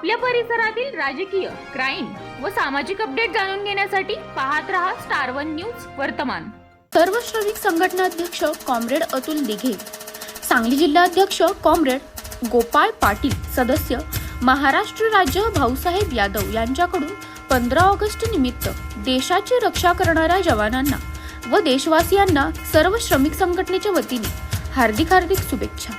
आपल्या परिसरातील राजकीय क्राईम व सामाजिक अपडेट जाणून घेण्यासाठी पाहत रहा स्टार वन न्यूज वर्तमान. सर्व श्रमिक संघटनाध्यक्ष कॉम्रेड अतुल दिघे सांगली जिल्हाध्यक्ष कॉम्रेड गोपाळ पाटील सदस्य महाराष्ट्र राज्य भाऊसाहेब यादव यांच्याकडून पंधरा ऑगस्ट निमित्त देशाची रक्षा करणाऱ्या जवानांना व देशवासियांना सर्व श्रमिक संघटनेच्या वतीने हार्दिक हार्दिक शुभेच्छा.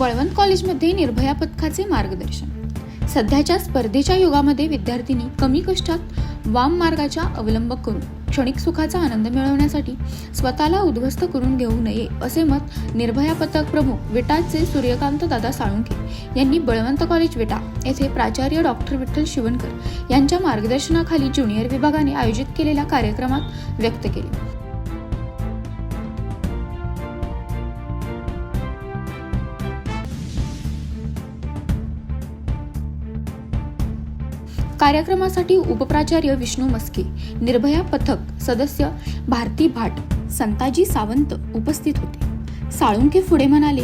बळवंत कॉलेजमध्ये निर्भया पथकाचे मार्गदर्शन. सध्याच्या स्पर्धेच्या युगामध्ये विद्यार्थ्यांनी कमी कष्टात वाम मार्गाचा अवलंब करून क्षणिक सुखाचा आनंद मिळवण्यासाठी स्वतःला उद्ध्वस्त करून घेऊ नये असे मत निर्भया पथक प्रमुख विटाचे सूर्यकांत दादा साळुंखे यांनी बळवंत कॉलेज विटा येथे प्राचार्य डॉक्टर विठ्ठल शिवणकर यांच्या मार्गदर्शनाखाली ज्युनियर विभागाने आयोजित केलेल्या कार्यक्रमात व्यक्त केले. कार्यक्रमासाठी उपप्राचार्य विष्णू मस्के निर्भया पथक सदस्य भारती भाट संताजी सावंत उपस्थित होते. साळुंके पुढे म्हणाले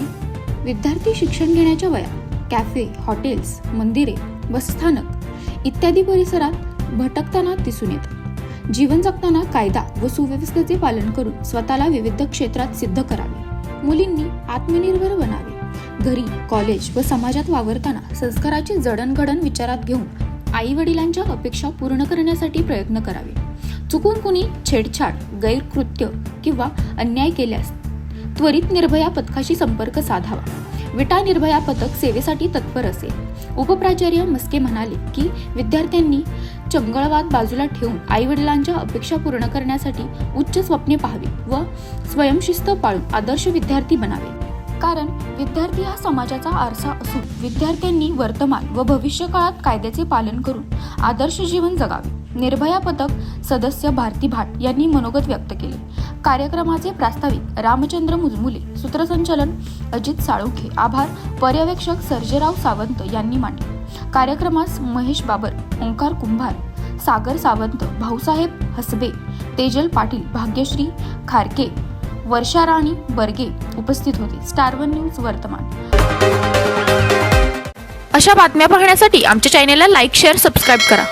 विद्यार्थी शिक्षण घेण्याच्या वया कॅफे हॉटेल्स मंदिरे बसस्थानक इत्यादी परिसरात भटकताना दिसून येतात. जीवन जगताना कायदा व सुव्यवस्थेचे पालन करून स्वतःला विविध क्षेत्रात सिद्ध करावे. मुलींनी आत्मनिर्भर बनावे. घरी कॉलेज व समाजात वावरताना संस्काराची जडणघडण विचारात घेऊन आई वडिलांच्या अपेक्षा पूर्ण करण्यासाठी प्रयत्न करावे. चुकून कुणी छेडछाड गैरकृत्य किंवा अन्याय केल्यास त्वरित निर्भया पथकाशी संपर्क साधावा. विटा निर्भया पथक सेवेसाठी तत्पर असेल उपप्राचार्य मस्के म्हणाले की विद्यार्थ्यांनी चंगळवाद बाजूला ठेवून आई वडिलांच्या अपेक्षा पूर्ण करण्यासाठी उच्च स्वप्ने पाहावी व स्वयंशिस्त पाळून आदर्श विद्यार्थी बनावे. कारण विद्यार्थी हा समाजाचा आरसा असून विद्यार्थ्यांनी वर्तमान व भविष्यकाळात कायद्याचे पालन करून आदर्श जीवन जगावे. निर्भया पथक सदस्य भारती भाट यांनी मनोगत व्यक्त केले. कार्यक्रमाचे प्रास्ताविक रामचंद्र मुजमुले सूत्रसंचालन अजित साळुखे आभार पर्यवेक्षक सर्जेराव सावंत यांनी मांडले. कार्यक्रमास महेश बाबर ओंकार कुंभार सागर सावंत भाऊसाहेब हसबे तेजल पाटील भाग्यश्री खारके वर्षा राणी बर्गे उपस्थित होते. स्टार वन न्यूज वर्तमान. अशा बातम्या पाहण्यासाठी आमच्या चॅनेलला लाईक शेअर सबस्क्राईब करा.